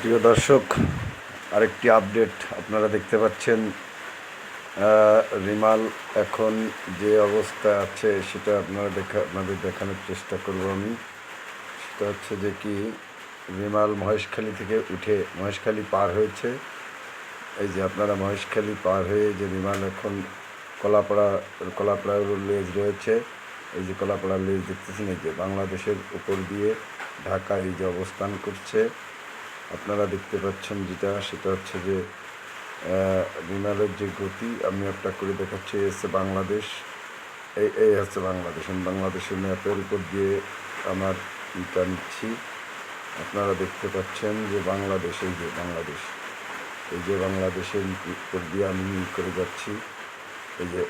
প্রিয় দর্শক, আরেকটি আপডেট আপনারা দেখতে পাচ্ছেন। রিমাল এখন যে অবস্থা আছে সেটা আপনারা দেখা, আপনাদের দেখানোর চেষ্টা করব আমি। সেটা হচ্ছে যে কি, রিমাল মহেশখালী থেকে উঠে মহেশখালী পার হয়েছে। এই যে আপনারা মহেশখালী পার হয়ে যে রিমাল এখন কলাপাড়া কলাপাড়ার লেজ রয়েছে। এই যে কলাপাড়ার লেজ দেখতেছেন, এই যে বাংলাদেশের উপর দিয়ে ঢাকা এই যে অবস্থান করছে। আপনারা দেখতে পাচ্ছেন যেটা, সেটা হচ্ছে যে বিমানের যে গতি, আমি একটা করে দেখাচ্ছি হচ্ছে বাংলাদেশ। এই এই হচ্ছে বাংলাদেশ। আমি বাংলাদেশের ম্যাপের উপর দিয়ে আমার ইটা নিচ্ছি। আপনারা দেখতে পাচ্ছেন যে বাংলাদেশ, এই যে বাংলাদেশ। এই যে বাংলাদেশের উপর দিয়ে আমি করে যাচ্ছি। এই যে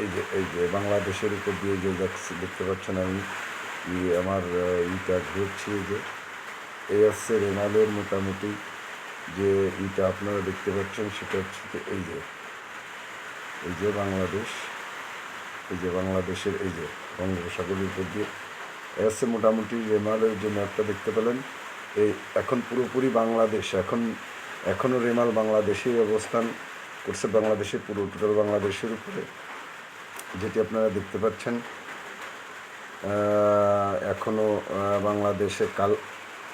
এই যে এই যে বাংলাদেশের উপর দিয়ে যে যাচ্ছি, দেখতে পাচ্ছেন আমি আমার ইটা ঘুরছি, এই যে। এই হচ্ছে রেনালের মোটামুটি যে ইটা আপনারা দেখতে পাচ্ছেন, সেটা হচ্ছে যে এই যে এই যে বাংলাদেশ, এই যে বাংলাদেশের এই যে বঙ্গোপসাগরের উপর দিয়ে। হচ্ছে মোটামুটি রেমালের যে ম্যাপটা দেখতে পেলেন, এই এখন পুরোপুরি বাংলাদেশ, এখন এখনও রেমাল বাংলাদেশেই অবস্থান করছে বাংলাদেশে পুরো টোটাল বাংলাদেশের উপরে। যেটি আপনারা দেখতে পাচ্ছেন এখনও বাংলাদেশে কাল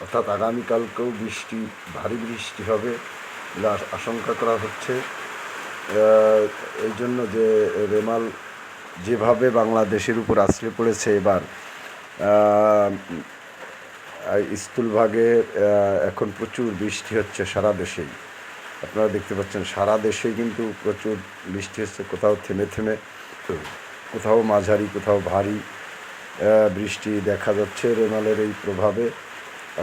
অর্থাৎ আগামীকালকেও বৃষ্টি, ভারী বৃষ্টি হবে আশঙ্কা করা হচ্ছে। এই জন্য যে রেমাল যেভাবে বাংলাদেশের উপর আশ্রয় পড়েছে এবার স্থূলভাগে এখন প্রচুর বৃষ্টি হচ্ছে সারা দেশেই। আপনারা দেখতে পাচ্ছেন সারা দেশেই কিন্তু প্রচুর বৃষ্টি হচ্ছে, কোথাও থেমে থেমে, কোথাও মাঝারি, কোথাও ভারী বৃষ্টি দেখা যাচ্ছে রেমালের এই প্রভাবে।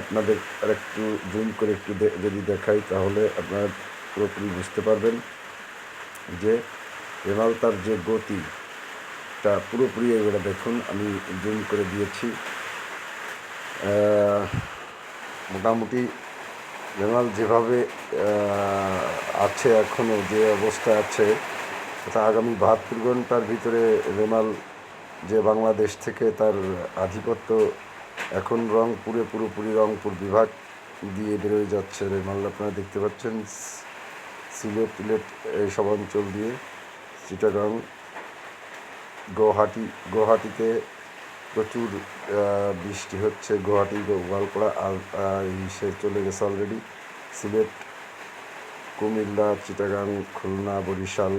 আপনাদের আর একটু জুম করে একটু যদি দেখাই, তাহলে আপনারা পুরোপুরি বুঝতে পারবেন যে রেমাল তার যে গতি তা পুরোপুরি এবারে দেখুন, আমি জুম করে দিয়েছি। মোটামুটি রেমাল যেভাবে আছে এখনও যে অবস্থা আছে তা আগামী বাহাত্তর ঘণ্টার ভিতরে রেমাল যে বাংলাদেশ থেকে তার আধিপত্য এখন রংপুরে পুরোপুরি রংপুর বিভাগ দিয়ে বেরোয় যাচ্ছে রেমাল আপনারা দেখতে পাচ্ছেন সিলেট টিলেট এইসব অঞ্চল দিয়ে চিটাগাং গুয়াহাটি গুয়াহাটিতে প্রচুর বৃষ্টি হচ্ছে। গুয়াহাটি গোয়ালপাড়া আর সে চলে গেছে অলরেডি সিলেট, কুমিল্লা, চিটাগাং, খুলনা, বরিশাল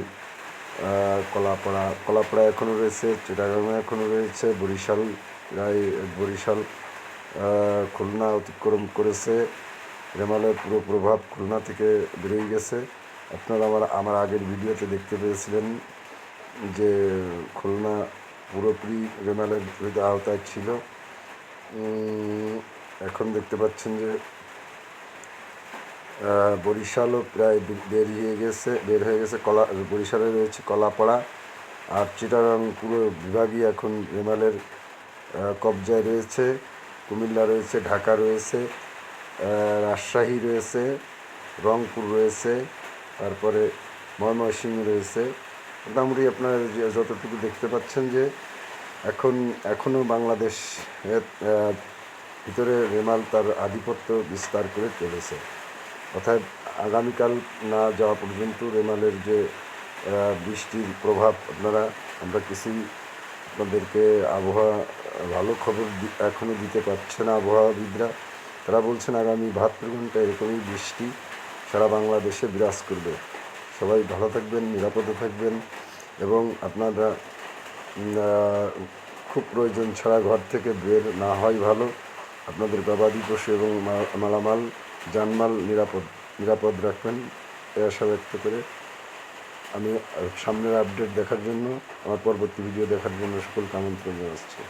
কলাপাড়া কলাপাড়া এখনও রয়েছে চিটাগাংয়ে এখনও রয়েছে, বরিশাল বরিশাল খুলনা অতিক্রম করেছে। রেমালের পুরো প্রভাব খুলনা থেকে বেরিয়ে গেছে। আপনারা আমার আমার আগের ভিডিওতে দেখতে পেয়েছিলেন যে খুলনা পুরোপুরি রেমালের আওতায় ছিল। এখন দেখতে পাচ্ছেন যে বরিশালও প্রায় বে- বেরিয়ে গেছে, বের হয়ে গেছে। কলা, বরিশালে রয়েছে কলাপাড়া আর চিটাগাং পুরো বিভাগই এখন রেমালের কবজায় রয়েছে, কুমিল্লা রয়েছে, ঢাকা রয়েছে রাজশাহী রয়েছে, রংপুর রয়েছে, তারপরে ময়মনসিংহ রয়েছে। মোটামুটি আপনারা যতটুকু দেখতে পাচ্ছেন যে এখন এখনও বাংলাদেশ ভিতরে রেমাল তার আধিপত্য বিস্তার করে চলেছে। অর্থাৎ আগামীকাল না যাওয়া পর্যন্ত রেমালের যে বৃষ্টির প্রভাব, আপনারা, আমরা কিছুই আপনাদেরকে আবহাওয়া ভালো খবর এখনও দিতে পারছে না আবহাওয়াবিদরা। তারা বলছেন, আগামী বাহাত্তর ঘণ্টা এরকমই বৃষ্টি সারা বাংলাদেশে বিরাজ করবে। সবাই ভালো থাকবেন, নিরাপদে থাকবেন এবং আপনারা খুব প্রয়োজন ছাড়া ঘর থেকে বের না হয় ভালো। আপনাদের গবাদি পশু এবং মালামাল, জানমাল নিরাপদ নিরাপদ রাখবেন। এ আশা ব্যক্ত করে আমি সামনের আপডেট দেখার জন্য, আমার পরবর্তী ভিডিও দেখার জন্য সকলকে আমন্ত্রণ জানাচ্ছি।